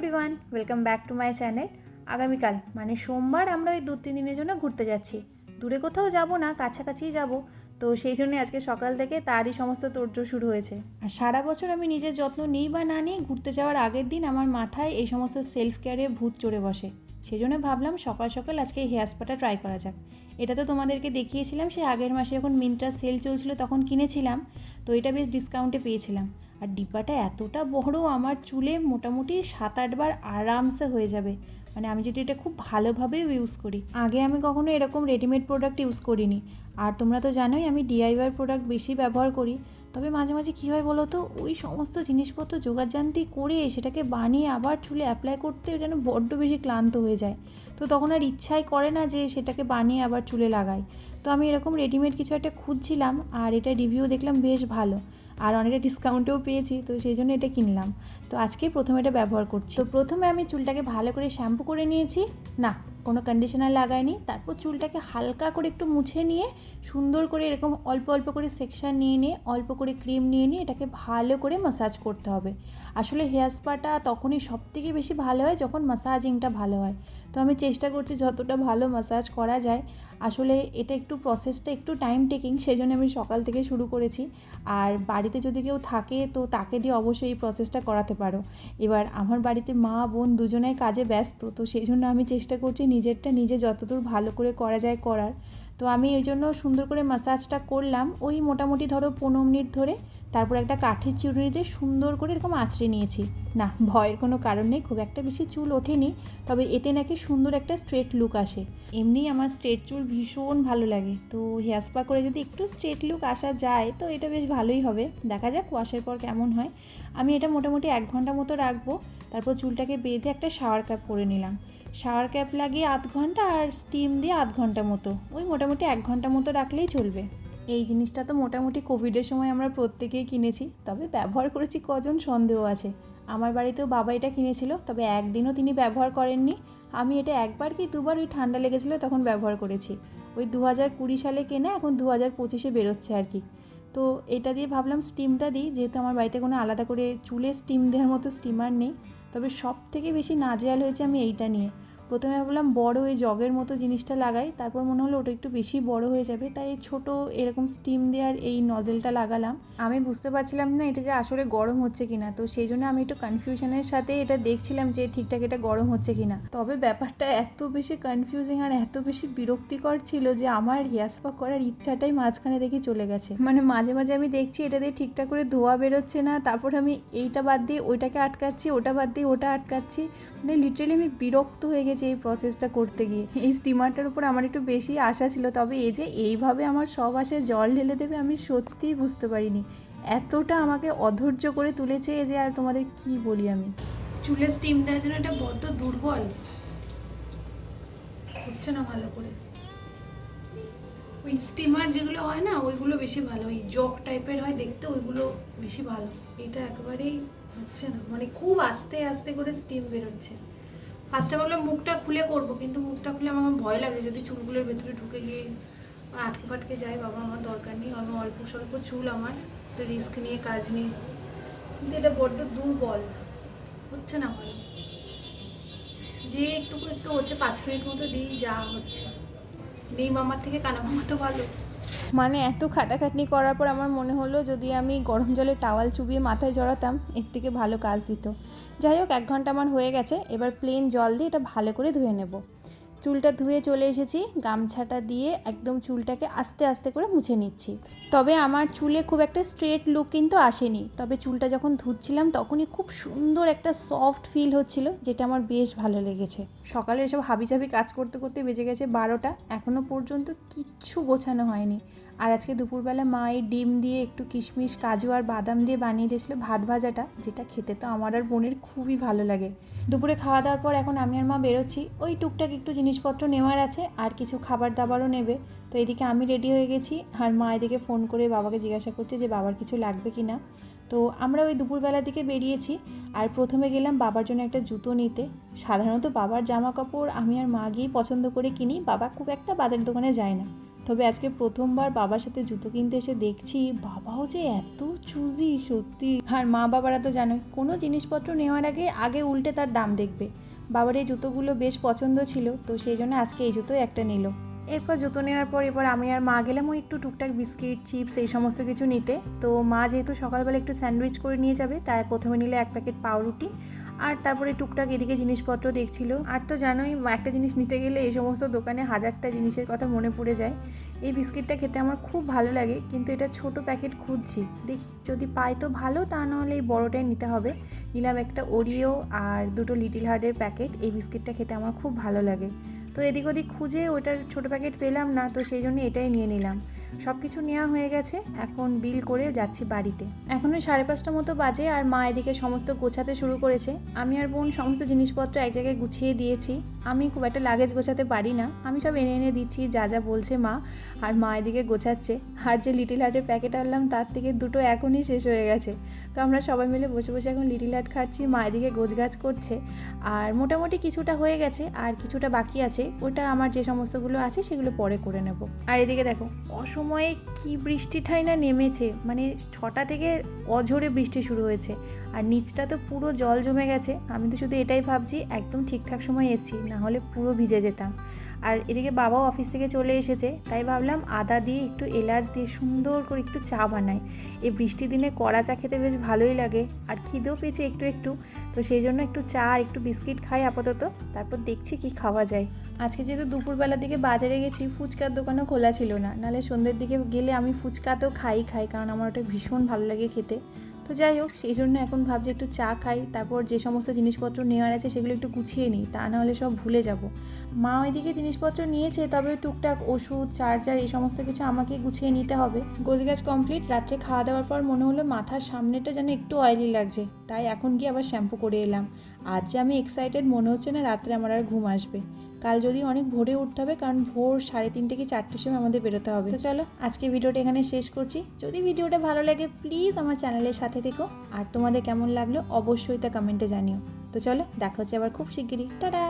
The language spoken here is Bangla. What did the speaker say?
Everyone welcome back to my channel আগামীকাল মানে সোমবার আমরা ওই দু তিন দিনের জন্য ঘুরতে যাচ্ছি। দূরে কোথাও যাব না, কাছাকাছিই যাব। তো সেই জন্য আজকে সকাল থেকে তারই সমস্ত তোড়জোড় শুরু হয়েছে। আর সারা বছর আমি নিজের যত্ন নিই বা না নিই ঘুরতে যাওয়ার আগের দিন আমার মাথায় এই সমস্ত সেলফ কেয়ারে ভূত চড়ে বসে। সেই জন্য ভাবলাম সকাল সকাল আজকে এই হেয়ার স্পাটা ট্রাই করা যাক। এটা তো তোমাদেরকে দেখিয়েছিলাম, সেই আগের মাসে যখন মিন্ট্রা সেল চলছিল তখন কিনেছিলাম। তো এটা বেশ ডিসকাউন্টে পেয়েছিলাম। আর ডিব্বাটা এতটা বড় আমার চুলে মোটামুটি সাত আটবার আরামসে হয়ে যাবে। মানে আমি যদি এটা খুব ভালোভাবে ইউজ করি। আগে আমি কখনো এরকম রেডিমেড প্রোডাক্ট ইউজ করিনি। আর তোমরা তো জানোই আমি ডিআইওয়াই প্রোডাক্ট বেশি ব্যবহার করি। তবে মাঝে মাঝে কী হয় বলো তো ওই সমস্ত জিনিসপত্র জোগাড়জান্তি করে সেটাকে বানিয়ে আবার চুলে অ্যাপ্লাই করতে যেন বড্ড বেশি ক্লান্ত হয়ে যায়। তো তখন আর ইচ্ছাই করে না যে সেটাকে বানিয়ে আবার চুলে লাগাই। তো আমি এরকম রেডিমেড কিছু একটা খুঁজছিলাম আর এটা রিভিউ দেখলাম বেশ ভালো। আর অনেকটা ডিসকাউন্টেও পেয়েছি, তো সেই জন্য এটা কিনলাম। তো আজকে প্রথমে এটা ব্যবহার করছি। তো প্রথমে আমি চুলটাকে ভালো করে শ্যাম্পু করে নিয়েছি। না কোনো কন্ডিশনার লাগাইনি তারপর চুলটাকে হালকা করে একটু মুছে নিয়ে, সুন্দর করে এরকম অল্প অল্প করে সেকশন নিয়ে নিয়ে, অল্প করে ক্রিম নিয়ে নিয়ে এটাকে ভালো করে মাসাজ করতে হবে। আসলে হেয়ার স্পাটা তখনই সব থেকে বেশি ভালো হয় যখন মাসাজিংটা ভালো হয়। তো আমি চেষ্টা করছি যতটা ভালো মাসাজ করা যায়। আসলে এটা একটু প্রসেসটা একটু টাইম টেকিং সেই জন্য আমি সকাল থেকে শুরু করেছি। আর বাড়িতে যদি কেউ থাকে, তো তাকে দিয়ে অবশ্যই এই প্রসেসটা করাতে পারো। এবার আমার বাড়িতে মা, বোন দুজনেই কাজে ব্যস্ত, তো সেই জন্য আমি চেষ্টা করছি নিজেরটা নিজে যতদূর ভালো করে করা যায় করার। তো আমি এই জন্য সুন্দর করে মাসাজটা করলাম। ওই মোটামুটি ধরো পনেরো মিনিট ধরে তারপর একটা কাঠের চিরুনিতে সুন্দর করে এরকম আঁচড়ে নিয়েছি। না, ভয়ের কোনো কারণ নেই, খুব একটা বেশি চুল ওঠেনি, তবে এতে নাকি সুন্দর একটা স্ট্রেট লুক আসে। এমনি আমার স্ট্রেট চুল ভীষণ ভালো লাগে। তো হেয়ার স্পা করে যদি একটু স্ট্রেট লুক আসা যায়, তো এটা বেশ ভালোই হবে। দেখা যাক ওয়াশের পর কেমন হয়। আমি এটা মোটামুটি এক ঘণ্টা মতো রাখব, তারপর চুলটাকে বেঁধে একটা শাওয়ার ক্যাপ পরে নিলাম। শাওয়ার ক্যাপ লাগিয়ে আধ ঘণ্টা আর স্টিম দিয়ে আধ ঘণ্টা মতো। ওই মোটামুটি এক ঘণ্টা মতো রাখলেই চলবে। এই জিনিসটা তো মোটামুটি কোভিডের সময় আমরা প্রত্যেকেই কিনেছি, তবে ব্যবহার করেছি কজন সন্দেহ আছে। আমার বাড়িতেও বাবা এটা কিনেছিল, তবে একদিনও তিনি ব্যবহার করেননি। আমি এটা একবার কি দুবার ওই ঠান্ডা লেগেছিলো তখন ব্যবহার করেছি। ওই দু হাজার কুড়ি সালে কেনা, এখন দু হাজার পঁচিশে বেরোচ্ছে আর কি। তো এটা দিয়ে ভাবলাম স্টিমটা দিই, যেহেতু আমার বাড়িতে কোনো আলাদা করে চুলে স্টিম দেওয়ার মতো স্টিমার নেই। তবে সব থেকে বেশি নাজেয়াল হয়েছে আমি এইটা নিয়ে। প্রথমে ভাবলাম বড় ওই জগের মতো জিনিসটা লাগাই, তারপর মনে হলো ওটা একটু বেশি বড় হয়ে যাবে, তাই ছোট এরকম স্টিম দেওয়ার এই নজেলটা লাগালাম। আমি বুঝতে পারছিলাম না এটা যে আসলে গরম হচ্ছে কিনা, তো সেই জন্য আমি একটু কনফিউশনের সাথে এটা দেখছিলাম যে ঠিকঠাক এটা গরম হচ্ছে কিনা। তবে ব্যাপারটা এত বেশি কনফিউজিং আর এত বেশি বিরক্তিকর ছিল যে আমার হেয়ার স্পা করার ইচ্ছাটাই মাঝখানে দেখি চলে গেছে। মানে মাঝে মাঝে আমি দেখছি এটা দিয়ে ঠিকঠাক করে ধোয়া বেরোচ্ছে না, তারপর আমি এইটা বাদ দিয়ে ওইটাকে আটকাচ্ছি, ওটা বাদ দিয়ে ওটা আটকাচ্ছি। মানে লিটারেলি আমি বিরক্ত হয়ে গেছি এই প্রসেসটা করতে গিয়ে। এই স্টিমারটার উপর আমার একটু বেশি আশা ছিল, তবে এই যে এইভাবে আমার সব আশে জল ঢেলে দেবে, আমি সত্যিই বুঝতে পারিনি। এতটা আমাকে অধৈর্য করে তুলেছে যে, আর তোমাদের কি বলি আমি? চুলের স্টিম দেওয়ার জন্য এটা বড্ড দুর্বল। হচ্ছে না ভালো করে? ওই স্টিমার যেগুলো হয় না, ওইগুলো বেশি ভালো। ওই জগ টাইপের হয় দেখতে, ওইগুলো বেশি ভালো। এটা একেবারেই হচ্ছে না। মানে খুব আস্তে আস্তে করে স্টিম বেরোচ্ছে। ফার্স্টে ভাবলাম মুখটা খুলে করব, কিন্তু মুখটা খুলে আমার ভয় লাগে যদি চুলগুলোর ভেতরে ঢুকে গিয়ে আটকে ফাটকে যায়, বাবা আমার দরকার নেই, আমি অল্প স্বল্প চুল আমার তো রিস্ক নিয়ে কাজ নেই কিন্তু এটা বড্ড দুর্বল, হচ্ছে না ভালো যে একটুকু একটু হচ্ছে, পাঁচ মিনিট মতো দিই, যা হচ্ছে। নেই মামার থেকে, কানা মামা তো ভালো। মানে এত খাটাখাটনি করার পর আমার মনে হলো যদি আমি গরম জলে টাওয়াল চুবিয়ে মাথায় জড়াতাম, এর থেকে ভালো কাজ দিত। যাই হোক, এক ঘণ্টা আমার হয়ে গেছে, এবার প্লেন জল দিয়ে এটা ভালো করে ধুয়ে নেব। চুলটা ধুয়ে চলে এসেছি, গামছাটা দিয়ে একদম চুলটাকে আস্তে আস্তে করে মুছে নিচ্ছি। তবে আমার চুলে খুব একটা স্ট্রেট লুক কিন্তু আসেনি। তবে চুলটা যখন ধুচ্ছিলাম তখনই খুব সুন্দর একটা সফট ফিল হচ্ছিল, যেটা আমার বেশ ভালো লেগেছে। সকালে এসব হাবিজাবি কাজ করতে করতে বেজে গেছে বারোটা এখনও পর্যন্ত কিচ্ছু গোছানো হয়নি। আর আজকে দুপুরবেলা মা এই ডিম দিয়ে একটু কিশমিশ, কাজু আর বাদাম দিয়ে বানিয়ে দিয়েছিল ভাত ভাজাটা, যেটা খেতে তো আমার আর বোনের খুবই ভালো লাগে। দুপুরে খাওয়া দাওয়ার পর এখন আমি আর মা বেরোচ্ছি, ওই টুকটাক একটু জিনিসপত্র নেওয়ার আছে, আর কিছু খাবার দাবারও নেবে। তো এদিকে আমি রেডি হয়ে গেছি, আর মা এদিকে ফোন করে বাবাকে জিজ্ঞাসা করছে যে বাবার কিছু লাগবে কি না তো আমরা ওই দুপুরবেলার দিকে বেরিয়েছি, আর প্রথমে গেলাম বাবার জন্য একটা জুতো নিতে। সাধারণত বাবার জামা কাপড় আমি আর মা গিয়েই পছন্দ করে কিনি, বাবা খুব একটা বাজার দোকানে যায় না। তবে আজকে প্রথমবার বাবার সাথে জুতো কিনতে এসে দেখছি, বাবাও যে এত চুজি, সত্যি। আর মা বাবারা তো জানোই, কোনো জিনিসপত্র নেওয়ার আগে আগে উল্টে তার দাম দেখবে। বাবার এই জুতোগুলো বেশ পছন্দ ছিল, তো সেই জন্য আজকে এই জুতো একটা নিল। এরপর জুতো নেওয়ার পর এবার আমি আর মা গেলাম ওই একটু টুকটাক বিস্কিট, চিপস এই সমস্ত কিছু নিতে। তো মা যেহেতু সকালবেলা একটু স্যান্ডউইচ করে নিয়ে যাবে, তাই প্রথমে নিলে এক প্যাকেট পাউরুটি আর তারপরে টুকটাক এদিকে জিনিসপত্র দেখছিল। আর তো জানোই একটা জিনিস নিতে গেলে এই সমস্ত দোকানে হাজারটা জিনিসের কথা মনে পড়ে যায়। এই বিস্কিটটা খেতে আমার খুব ভালো লাগে, কিন্তু এটা ছোট প্যাকেট খুঁজছি। দেখি যদি পাই তো ভালো, তা নাহলে এই বড়টাই নিতে হবে। নিলাম একটা ওরিও আর দুটো লিটিল হার্টের প্যাকেট। এই বিস্কিটটা খেতে আমার খুব ভালো লাগে। তো এদিক ওদিক খুঁজে ওটার ছোটো প্যাকেট পেলাম না, তো সেই জন্য এটাই নিয়ে নিলাম। সব কিছু নেওয়া হয়ে গেছে। এখন বিল করে যাচ্ছি বাড়িতে। এখন ওই সাড়ে পাঁচটা মতো বাজে আর মা এদিকে সমস্ত গোছাতে শুরু করেছে। আমি আর বোন সমস্ত জিনিসপত্র এক জায়গায় গুছিয়ে দিয়েছি। আমি খুব একটা লাগেজ গোছাতে পারি না। আমি সব এনে এনে দিচ্ছি যা যা বলছে মা আর মা এদিকে গোছাচ্ছে। আর যে লিটিল হার্টের প্যাকেট আনলাম তার থেকে দুটো এখনই শেষ হয়ে গেছে। তো আমরা সবাই মিলে বসে বসে এখন লিটিল হার্ট খাচ্ছি মা এদিকে গোছগাছ করছে। আর মোটামুটি কিছুটা হয়ে গেছে আর কিছুটা বাকি আছে। ওটা আমার যে সমস্তগুলো আছে সেগুলো পরে করে নেব। আর এদিকে দেখো অসময়ে কি বৃষ্টিটাই না নেমেছে? মানে ছটা থেকে অঝোরে বৃষ্টি শুরু হয়েছে। আর নিচটা তো পুরো জল জমে গেছে। আমি তো শুধু এটাই ভাবছি, একদম ঠিকঠাক সময় এসেছি, না হলে পুরো ভিজে যেতাম। আর এদিকে বাবাও অফিস থেকে চলে এসেছে, তাই ভাবলাম আদা দিয়ে একটু এলাচ দিয়ে সুন্দর করে একটু চা বানাই। এই বৃষ্টির দিনে কড়া চা খেতে বেশ ভালোই লাগে, আর খিদেও পেয়েছে একটু একটু। তো সেই জন্য একটু চা আর একটু বিস্কিট খাই আপাতত, তারপর দেখছি কি খাওয়া যায়। আজকে যেহেতু দুপুরবেলার দিকে বাজারে গেছি, ফুচকার দোকানও খোলা ছিল না নাহলে সন্ধ্যের দিকে গেলে আমি ফুচকা তো খাই খাই, কারণ আমার ওটা ভীষণ ভালো লাগে খেতে। তো যাই হোক, সেই জন্য এখন ভাবছি একটু চা খাই, তারপর যে সমস্ত জিনিসপত্র নেওয়ার আছে সেগুলো একটু গুছিয়ে নিই, তা নাহলে সব ভুলে যাব। মা ওইদিকে জিনিসপত্র নিয়েছে, তবে টুকটাক ওষুধ, চার্জার এই সমস্ত কিছু আমাকে গুছিয়ে নিতে হবে। গোছগাছ কমপ্লিট রাত্রে খাওয়া দাওয়ার পর মনে হলো মাথার সামনেটা যেন একটু অয়েলি লাগছে, তাই এখন গিয়ে আবার শ্যাম্পু করে এলাম। আজ যে আমি এক্সাইটেড মনে হচ্ছে না রাত্রে আমার আর ঘুম আসবে। কাল যদি অনেক ভোরে উঠতে হবে, কারণ ভোর সাড়ে তিনটে কি চারটের সময় আমাদের বেরোতে হবে। তো চলো, আজকে ভিডিওটা এখানে শেষ করছি। যদি ভিডিওটা ভালো লাগে প্লিজ আমার চ্যানেলের সাথে থেকো। আর তোমাদের কেমন লাগল, অবশ্যই তা কমেন্টে জানিও। তো চলো, দেখা হচ্ছে আবার খুব শিগগিরই। টাটা!